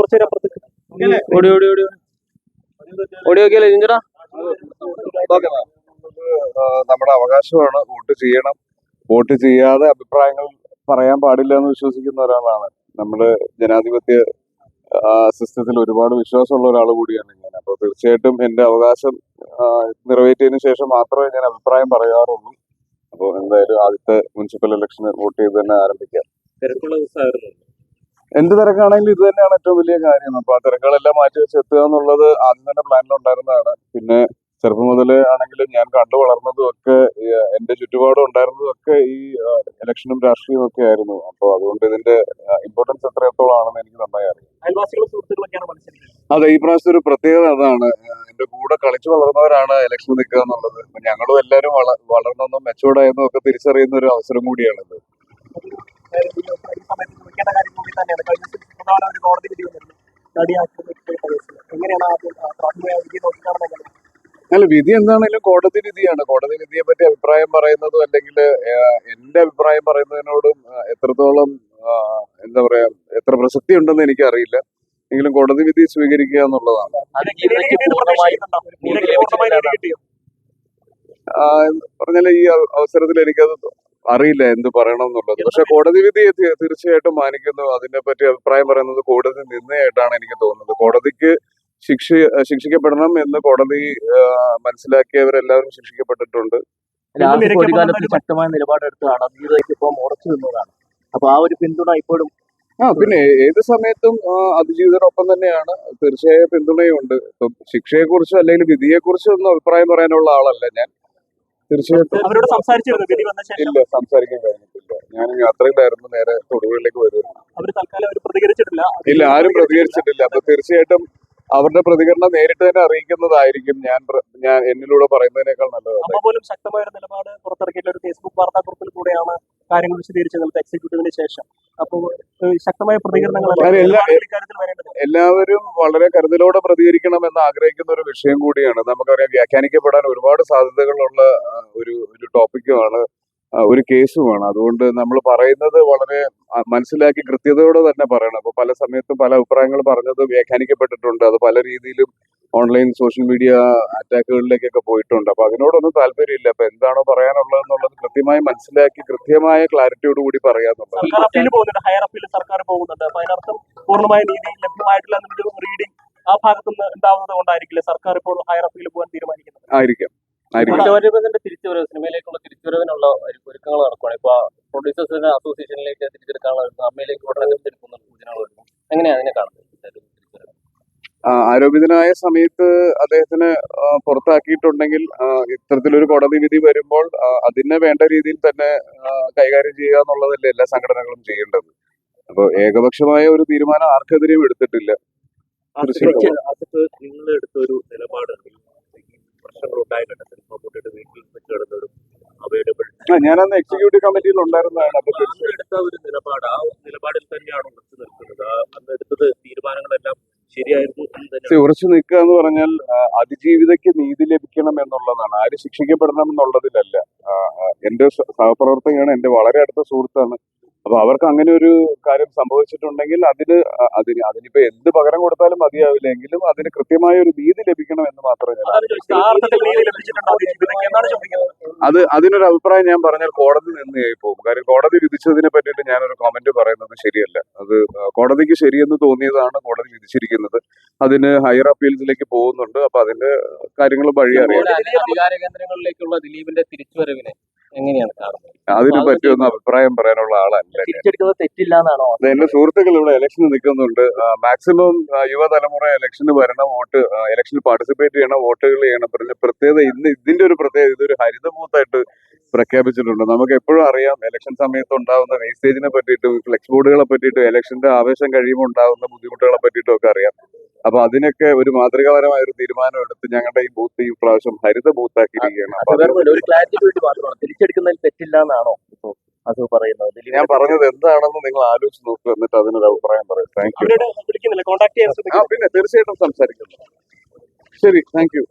കുറച്ചു നേരം അപ്പുറത്തേക്ക് ഓടി ഓടി ഓടി ഓടി നോക്കിയല്ലേ ജിഞ്ചടാ നമ്മുടെ അവകാശമാണ് വോട്ട് ചെയ്യണം. വോട്ട് ചെയ്യാതെ അഭിപ്രായങ്ങൾ പറയാൻ പാടില്ല എന്ന് വിശ്വസിക്കുന്ന ഒരാളാണ്. നമ്മൾ ജനാധിപത്യ സിസ്റ്റത്തിൽ ഒരുപാട് വിശ്വാസമുള്ള ഒരാൾ കൂടിയാണ് ഞാൻ. അപ്പോൾ തീർച്ചയായിട്ടും എന്റെ അവകാശം നിറവേറ്റിയതിനു ശേഷം മാത്രമേ ഞാൻ അഭിപ്രായം പറയാറുള്ളൂ. അപ്പോൾ എന്തായാലും ആദ്യത്തെ മുനിസിപ്പൽ ഇലക്ഷന് വോട്ട് ചെയ്ത് തന്നെ ആരംഭിക്കാം. തിരക്കുള്ള ദിവസമായിരുന്നു. എന്ത് തിരക്കാണെങ്കിലും ഇത് തന്നെയാണ് ഏറ്റവും വലിയ കാര്യം. അപ്പൊ ആ തിരക്കുകളെല്ലാം മാറ്റി വെച്ച് എത്തുക എന്നുള്ളത് ആദ്യം തന്നെ പ്ലാനിലുണ്ടായിരുന്നതാണ്. പിന്നെ ചെറുപ്പം മുതലേ ആണെങ്കിലും ഞാൻ കണ്ടു വളർന്നതും ഒക്കെ എന്റെ ചുറ്റുപാടും ഉണ്ടായിരുന്നതും ഒക്കെ ഈ ഇലക്ഷനും രാഷ്ട്രീയവും ഒക്കെ ആയിരുന്നു. അപ്പൊ അതുകൊണ്ട് ഇതിന്റെ ഇമ്പോർട്ടൻസ് എത്രത്തോളം ആണെന്ന് എനിക്ക് നന്നായി അറിയാം. അതെ ഈ പ്രാവശ്യത്തെ ഒരു പ്രത്യേകത അതാണ്. എന്റെ കൂടെ കളിച്ചു വളർന്നവരാണ് ഇലക്ഷൻ നിൽക്കുക എന്നുള്ളത്. ഞങ്ങളും എല്ലാരും വള വളർന്നെന്നും മെച്ചോർഡായെന്നും ഒക്കെ തിരിച്ചറിയുന്ന ഒരു അവസരം കൂടിയാണിത്. ചോദിക്കേണ്ട കാര്യം കൂടി തന്നെയാണ്. കഴിഞ്ഞ ദിവസം ഒരു കോടതി വിധി വന്നിരുന്നു. നടി ആക്രമിക്കപ്പെട്ട കേസിൽ എങ്ങനെയാണ് ആദ്യം ആ, പ്രാഥമിക വിധി അല്ല വിധി എന്താണെങ്കിലും കോടതി വിധിയാണ്. കോടതി വിധിയെ പറ്റി അഭിപ്രായം പറയുന്നതും അല്ലെങ്കിൽ എന്റെ അഭിപ്രായം പറയുന്നതിനോടും എത്രത്തോളം എന്താ പറയാ എത്ര പ്രസക്തി ഉണ്ടെന്ന് എനിക്ക് അറിയില്ല എങ്കിലും കോടതി വിധി സ്വീകരിക്കുക എന്നുള്ളതാണ്. പറഞ്ഞാൽ ഈ അവസരത്തിൽ എനിക്കത് അറിയില്ല എന്ത് പറയണം എന്നുള്ളത് പക്ഷെ കോടതി വിധി തീർച്ചയായിട്ടും മാനിക്കുന്നു. അതിനെ പറ്റി അഭിപ്രായം പറയുന്നത് കോടതി നിന്നയായിട്ടാണ് എനിക്ക് തോന്നുന്നത്. കോടതിക്ക് ശിക്ഷ ശിക്ഷിക്കപ്പെടണം എന്ന് കോടതി മനസ്സിലാക്കിയവരെല്ലാവരും ശിക്ഷിക്കപ്പെട്ടിട്ടുണ്ട്. പോകുന്ന ശക്തമായ നിലപാടെടുത്തതാണ്. ഇപ്പം ഉറച്ചു നിന്നതാണ്. അപ്പൊ ആ ഒരു പിന്തുണ ഇപ്പോഴും ആ പിന്നെ ഏത് സമയത്തും അതിജീവിതനൊപ്പം തന്നെയാണ് തീർച്ചയായും പിന്തുണയുണ്ട്. ഇപ്പം ശിക്ഷയെ കുറിച്ചോ അല്ലെങ്കിൽ വിധിയെ കുറിച്ചോ ഒന്നും അഭിപ്രായം പറയാനുള്ള ആളല്ല ഞാൻ. തീർച്ചയായിട്ടും. അവരോട് സംസാരിച്ചിരുന്നു? വിധി വന്ന ശേഷം? ഇല്ല സംസാരിക്കാൻ കഴിഞ്ഞിട്ടില്ല. ഞാൻ യാത്രയിലായിരുന്നു നേരെ തൊടുപുഴയിലേക്ക് വരുവാണ് അവർ തൽക്കാലം അവർ പ്രതികരിച്ചിട്ടില്ല? ഇല്ല ആരും പ്രതികരിച്ചിട്ടില്ല. അപ്പൊ തീർച്ചയായിട്ടും അവരുടെ പ്രതികരണം നേരിട്ട് തന്നെ അറിയിക്കുന്നതായിരിക്കും ഞാൻ ഞാൻ എന്നിലൂടെ പറയുന്നതിനേക്കാൾ നല്ലത്. പോലും ശക്തമായ ഒരു നിലപാട് പുറത്തിറക്കിയിട്ടുള്ള ഒരു ഫേസ്ബുക്ക് വാർത്താക്കുറിപ്പിൽ കൂടെയാണ് കാര്യങ്ങൾ വിശദീകരിച്ചത്. എക്സിക്യൂട്ടീവിന് ശേഷം. അപ്പോൾ ശക്തമായ പ്രതികരണങ്ങൾ എല്ലാവരും വളരെ കരുതലോടെ പ്രതികരിക്കണം എന്ന് ആഗ്രഹിക്കുന്ന ഒരു വിഷയം കൂടിയാണ്. നമുക്കറിയാം വ്യാഖ്യാനിക്കപ്പെടാൻ ഒരുപാട് സാധ്യതകളുള്ള ഒരു ഒരു ടോപ്പിക്കുമാണ് ഒരു കേസുമാണ്. അതുകൊണ്ട് നമ്മൾ പറയുന്നത് വളരെ മനസ്സിലാക്കി കൃത്യതയോടെ തന്നെ പറയണം. അപ്പൊ പല സമയത്തും പല അഭിപ്രായങ്ങൾ പറഞ്ഞത് വ്യാഖ്യാനിക്കപ്പെട്ടിട്ടുണ്ട്. അത് പല രീതിയിലും ഓൺലൈൻ സോഷ്യൽ മീഡിയ അറ്റാക്കുകളിലേക്കൊക്കെ പോയിട്ടുണ്ട്. അപ്പൊ അതിനോടൊന്നും താല്പര്യമില്ല. അപ്പൊ എന്താണോ പറയാനുള്ളത് എന്നുള്ളത് കൃത്യമായി മനസ്സിലാക്കി കൃത്യമായ ക്ലാരിറ്റിയോട് കൂടി പറയാന്നുള്ളത് സർക്കാർ അപ്പീൽ പോകുന്നുണ്ട്. ഹയർ അപ്പീൽ സർക്കാർ പോകുന്നുണ്ട്. അപ്പൊ അതിനർത്ഥം പൂർണമായ നീതി ലഭ്യമായിട്ടില്ല റീഡിംഗ് ആ ഭാഗത്തുനിന്ന് ഉണ്ടാവുന്നത് കൊണ്ടായിരിക്കില്ല സർക്കാർ ഇപ്പോൾ ഹയർ അപ്പീൽ പോകാൻ തീരുമാനിക്കുന്നത്? ആയിരിക്കാം. ആയിരിക്കാം. കുറ്റവാളികളുടെ തിരിച്ചുവരവ് സിനിമയിലേക്കുള്ള തിരിച്ചുവരവിനുള്ള ഒരു ഒരുക്കങ്ങൾ നടക്കുകയാണ് ഇപ്പൊ പ്രൊഡ്യൂസേഴ്സിന്റെ അസോസിയേഷനിലേക്ക് തിരിച്ചെടുക്കാനുള്ള അമ്മയിലേക്ക് ഉടനെ തിരിച്ചെടുക്കുന്ന സൂചനകൾ വരുന്നു എങ്ങനെയാണ് അതിനെ കാണുന്നത്? ആരോപിതനായ സമയത്ത് അദ്ദേഹത്തിന് പുറത്താക്കിയിട്ടുണ്ടെങ്കിൽ ഇത്തരത്തിലൊരു കോടതി വിധി വരുമ്പോൾ അതിന് വേണ്ട രീതിയിൽ തന്നെ കൈകാര്യം ചെയ്യുക എന്നുള്ളതല്ലേ എല്ലാ സംഘടനകളും ചെയ്യേണ്ടത്. അപ്പോൾ ഏകപക്ഷമായ ഒരു തീരുമാനം ആർക്കെതിരെയും എടുത്തിട്ടില്ല. നിങ്ങൾ എടുത്ത ഒരു നിലപാടുണ്ട് ഈ പ്രശ്നങ്ങൾ ഉണ്ടായിട്ടുണ്ട് മമ്മൂട്ടിയുടെ വീട്ടിൽ വെച്ച് കിടന്നൊരു അവൈലബിൾ ആ, ഞാനന്ന് എക്സിക്യൂട്ടീവ് കമ്മിറ്റിയിൽ ഉണ്ടായിരുന്നതാണ്. എടുത്ത ഒരു നിലപാട് ആ നിലപാടിൽ തന്നെയാണ് ഉറച്ചു നിൽക്കുന്നത്. അന്ന് എടുത്തത് തന്നെ ഉറച്ചു നിൽക്കുക എന്ന് പറഞ്ഞാൽ അതിജീവിതയ്ക്ക് നീതി ലഭിക്കണം എന്നുള്ളതാണ്. ആര് ശിക്ഷിക്കപ്പെടണം എന്നുള്ളതിലല്ല. എന്റെ സഹപ്രവർത്തകയാണ് എന്റെ വളരെ അടുത്ത സുഹൃത്താണ്. അപ്പൊ അവർക്ക് അങ്ങനെ ഒരു കാര്യം സംഭവിച്ചിട്ടുണ്ടെങ്കിൽ അതിന് അതിന് അതിനിപ്പോ എന്ത് പകരം കൊടുത്താലും മതിയാവില്ല എങ്കിലും അതിന് കൃത്യമായ ഒരു നീതി ലഭിക്കണം എന്ന് മാത്രമേ അത് അതിനൊരു അഭിപ്രായം ഞാൻ പറഞ്ഞാൽ കോടതി നിന്ന് പോകും കാര്യം കോടതി വിധിച്ചതിനെ പറ്റിയിട്ട് ഞാനൊരു കമന്റ് പറയുന്നത് ശരിയല്ല. അത് കോടതിക്ക് ശരിയെന്ന് തോന്നിയതാണ് കോടതി വിധിച്ചിരിക്കുന്നത്. അതിന് ഹയർ അപ്പീൽസിലേക്ക് പോകുന്നുണ്ട്. അപ്പൊ അതിന്റെ കാര്യങ്ങൾ വഴി അറിയാം കേന്ദ്രങ്ങളിലേക്കുള്ള ദിലീപിന്റെ തിരിച്ചുവരവിനെ എങ്ങനെയാണ് കാണുന്നത്? അതിന് പറ്റിയൊന്നും അഭിപ്രായം പറയാനുള്ള ആളല്ല. തിരിച്ചെടുക്കുന്നത് തെറ്റില്ല എന്നാണോ എന്റെ സുഹൃത്തുക്കൾ ഇവിടെ ഇലക്ഷന് നിൽക്കുന്നുണ്ട്. മാക്സിമം യുവതലമുറ ഇലക്ഷന് വരണം വോട്ട് ഇലക്ഷനിൽ പാർട്ടിസിപ്പേറ്റ് ചെയ്യണം വോട്ടുകൾ ചെയ്യണം പറഞ്ഞ പ്രത്യേകത ഇന്ന് ഇതിന്റെ ഒരു പ്രത്യേകത ഇതൊരു ഹരിത ബൂത്തായിട്ട് പ്രഖ്യാപിച്ചിട്ടുണ്ട്. നമുക്ക് എപ്പോഴും അറിയാം ഇലക്ഷൻ സമയത്ത് ഉണ്ടാകുന്ന വേസ്റ്റേജിനെ പറ്റിയിട്ടും ഫ്ലെക്സ് ബോർഡുകളെ പറ്റിയിട്ടും ഇലക്ഷന്റെ ആവേശം കഴിയുമ്പോൾ ഉണ്ടാകുന്ന ബുദ്ധിമുട്ടുകളെ പറ്റിയിട്ടും ഒക്കെ അറിയാം. അപ്പൊ അതിനൊക്കെ ഒരു മാതൃകാപരമായ ഒരു തീരുമാനം എടുത്ത് ഞങ്ങളുടെ ഈ ബൂത്ത് ഈ പ്രാവശ്യം ഹരിത ബൂത്താക്കിയിരിക്കുകയാണ്. തിരിച്ചെടുക്കുന്നതിൽ തെറ്റില്ല എന്നാണോ അത് പറയുന്നത്? ഞാൻ പറഞ്ഞത് എന്താണെന്ന് നിങ്ങൾ ആലോചിച്ച് നോക്കുക എന്നിട്ട് അതിനൊരു അഭിപ്രായം പറയും. താങ്ക് യു പിന്നെ തീർച്ചയായിട്ടും സംസാരിക്കുന്നു. ശരി താങ്ക് യു